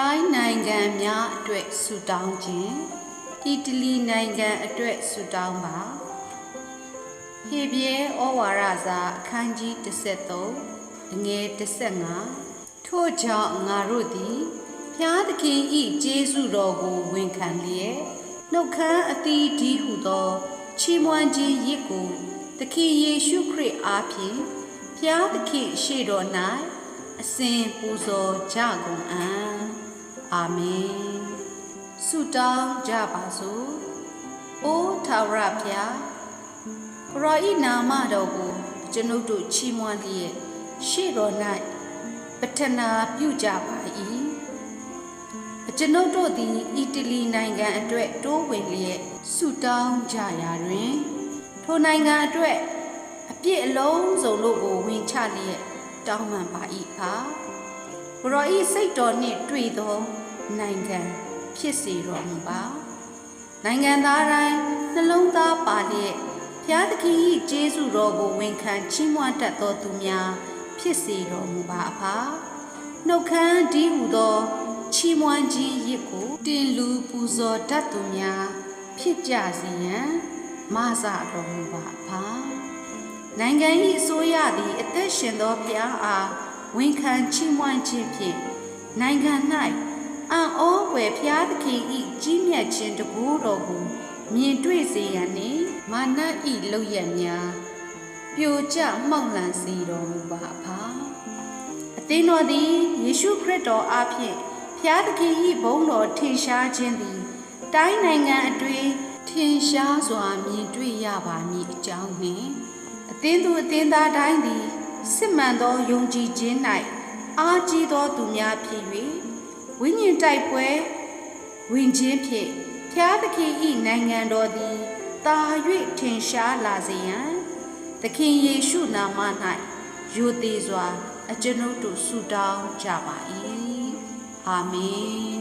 တိုင်းနိုင်ငံများအတွက်ဆုတောင်းခြင်းအီတလီနိုင်ငံအတွက်ဆုတောင်းပါဟေဘရဲဩဝါဒစာအခန်းကြီး33အငယ်15ထို့ကြောင့်ငါတို့သည်ဖျားသခင်ဤကျေးဇူးတော်ကိုဝန်ခံလျက်နှုတ်ခမ်းအသီးဒီဟုသောချီးမွမ်းခြင်းရစ်ကိုသခင်ယေရှုခရစ်အားဖြင့်ဖျားသခင်ရှေ့တော်၌အစဉ်ပူဇော်ကြကုန်အံ့ အာမင်ဆုတောင်းကြပါစို့အိုးထာဝရဘုရားကိုရောဤနာမတော်ကို ကျွန်ုပ်တို့ချီးမွမ်းလျက်ရှေ့တော်၌ပတ္ထနာပြုကြပါ၏ကျွန်ုပ်တို့သည်အီတလီနိုင်ငံအတွက်တိုးဝင်လျက်ဆုတောင်းကြရာတွင်ထိုနိုင်ငံအတွက်အပြစ်အလုံးစုံတို့ကိုဝင်ချလျက်တောင်းပန်ပါ၏ပါ ဘရောဤစိတ်တော်နှင့်တွေ့သောနိုင်ငံဖြစ်စေတော်မူပါနိုင်ငံသားတိုင်းနှလုံးသားပါလျက်ဘုရားသခင်၏ကျေးဇူးတော်ကိုဝန်ခံချီးမွမ်းတတ်သောသူများဖြစ်စေတော်မူပါအဖာနှုတ်ခမ်းဒီဟုသောချီးမွမ်းခြင်းရစ်ကိုတင်လူပူဇော်တတ်သူများဖြစ်ကြစေရန်မဆတော်မူပါအဖာနိုင်ငံ၏အစိုးရသည်အသက်ရှင်သောဘုရားအား ဝန်ခံချီးမွမ်းခြင်းဖြင့်နိုင်ငံ၌အံ့ဩဖွယ်ဘုရားသခင်၏ကြီးမြတ်ခြင်းတကူတော်ကိုမြင်တွေ့စေရန်နှင့်မာန၏လောက်ရများပြိုကျမှောက်လန့်စေတော်မူပါအဖာအသင်းတော်သည်ယေရှုခရစ်တော်အားဖြင့်ဖျားသခင်၏ဘုန်းတော်ထင်ရှားခြင်းသည်တိုင်းနိုင်ငံအတွင်းထင်ရှားစွာမြင်တွေ့ရပါမည်အကြောင်းနှင့်အသင်းသူအသင်းသားတိုင်းသည် စစ်မှန်သောယုံကြည်ခြင်း၌အားကြီးသောသူများဖြစ်၍ဝိညာဉ်တိုက်ပွဲဝင်ခြင်းဖြင့်ဖျားသခင်၏နိုင်ငံတော်သည်တာ၍ထင်ရှားလာစေရန်သခင်ယေရှုနာမ၌ယိုသေးစွာ အကျွန်ုပ်တို့ဆုတောင်းကြပါ၏အာမင်